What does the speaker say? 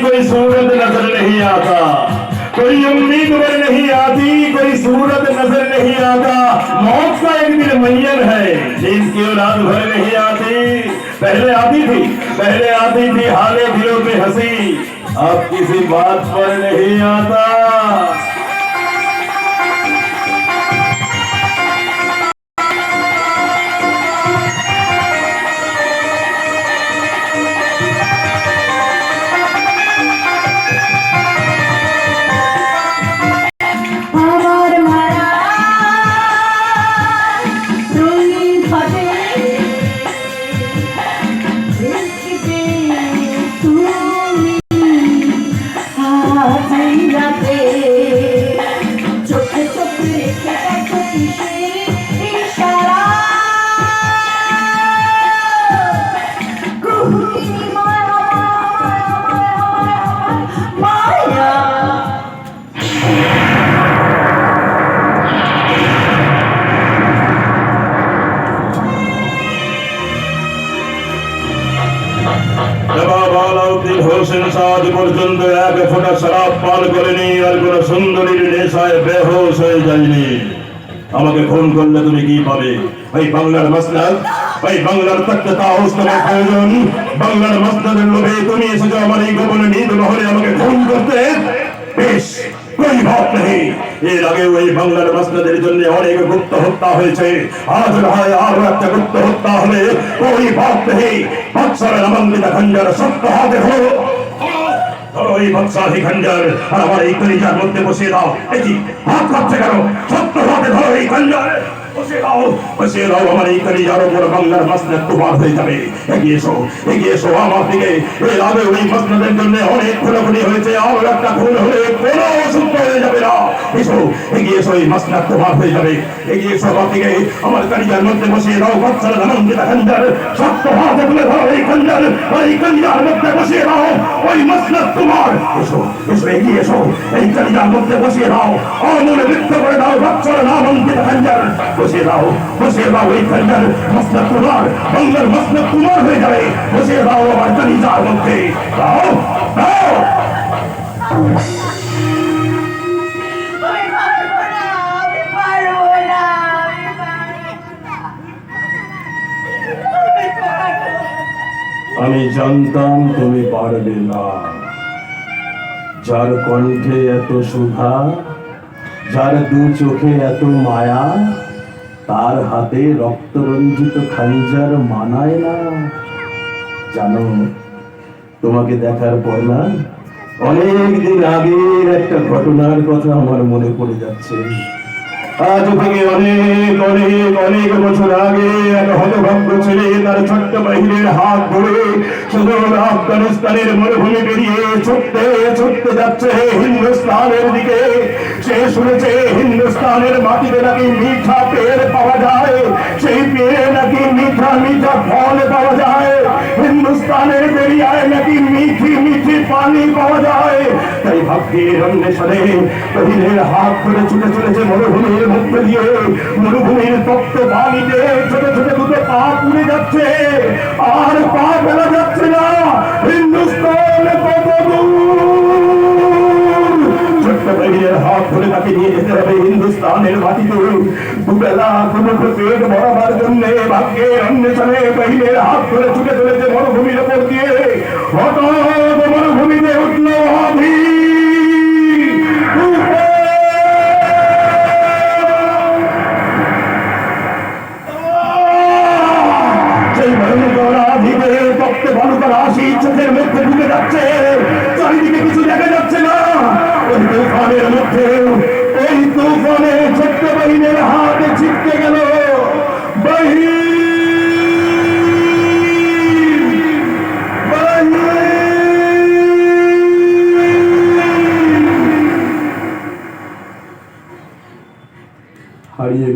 कोई सूरत नज़र नहीं आता। कोई उम्मीद में नहीं आती, कोई सूरत नज़र नहीं आता। मौत का एक दिन मैयन है जिसकी औलाद भर नहीं आती। पहले आती थी, पहले आती थी, हाले दिलों में हँसी। अब किसी बात पर नहीं आता। হোসেন সাজ পর্যন্ত এক ফোঁটা শরাব পান করেনি, আর কোন সুন্দরীর নেশায় বেহোশ হয়ে যায়নি। আমাকে খুন করলে তুমি কি পাবে? ওই বাংলার ওই বাংলার প্রয়োজন। বাংলার লোভে তুমি এসেছ আমার এই গোপনে আমাকে খুন করতে? বেশ এর আগে ওই বাংলার মাসলাদের জন্য অনেক গুপ্ত হত্যা হয়েছে। হয় একটা গুপ্ত হত্যা হবে ওই সত্য হলো ধরো এই খঞ্জার আমার এই কলিজার মধ্যে বসিয়ে দাও। দেখি হাত কাঁপছে কেন? সত্য হাতে ধরো এই খঞ্জর। আমার দিকে। এই আগে ওই মাসনাদের জন্য অনেক খুনাখুনি হয়েছে আর একটা খুন হলে কোনো অসুস্থ হয়ে যাবে না এসো এগিয়ে এসো এই মাসনাদ তোমার হয়ে যাবে। এগিয়ে এসো দিকে। আমার কলিজার মধ্যে বসিয়ে দাও, বাচ্চারা নামাঙ্গিতা খঞ্জার সত্য হাতে তুলে ধরো এই খঞ্জার। ওই কলিজার মধ্যে বসিয়ে দাও, ওই মাসনাদ তোমার এসো এসো, এগিয়ে এসো। এই কলিজার মধ্যে বসিয়ে দাও। অমনে বৃদ্ধ করে দাও, বাচ্চারা নামাঙ্গিত খঞ্জার বসিয়ে দাও বসিয়ে দাও এই খঞ্জার মাসনাদ তোমার বাংলার মাসনাদ তোমার হয়ে আমি জানতাম তুমি পারবে না। যার কণ্ঠে এত সুধা, যার দু চোখে এত মায়া, তার হাতে রক্তরঞ্জিত খাঞ্জার মানায় না। জানো, তোমাকে দেখার পর না, অনেক দিন আগের একটা ঘটনার কথা আমার মনে পড়ে যাচ্ছে। আজ থেকে অনেক অনেক অনেক বছর আগে এক হতভাগ্য ছেলে তার ছোট্ট বাহিরের হাত ধরে সুদূর আফগানিস্তানের মরুভূমি পেরিয়ে ছুটতে ছুটতে যাচ্ছে হিন্দুস্তানের দিকে। সে শুনেছে হিন্দুস্তানের মাটিতে নাকি মিঠা পেড় পাওয়া যায়, সেই পেড়ে নাকি মিঠা মিঠা ফল পাওয়া যায়। হিন্দুস্তানের দরিয়ায় নাকি তাই ভাগ্যের অন্বেষণে কহিলের হাত ধরে ছুটে চলেছে মরুভূমির মধ্য দিয়ে। মরুভূমির তপ্ত পানিতে ছোট ছোট দুটো পা পুড়ে যাচ্ছে। আর পা ফেলা যাচ্ছে না। হিন্দুস্তান বাহিরের হাত ধরে তাকে নিয়ে যেতে হবে হিন্দুস্তানের মাটিতে। দুবেলা কোনো পেট ভরাবার জন্য হাত ধরে ছুটে চলেছে মরুভূমির ওপর দিয়ে। হঠাৎ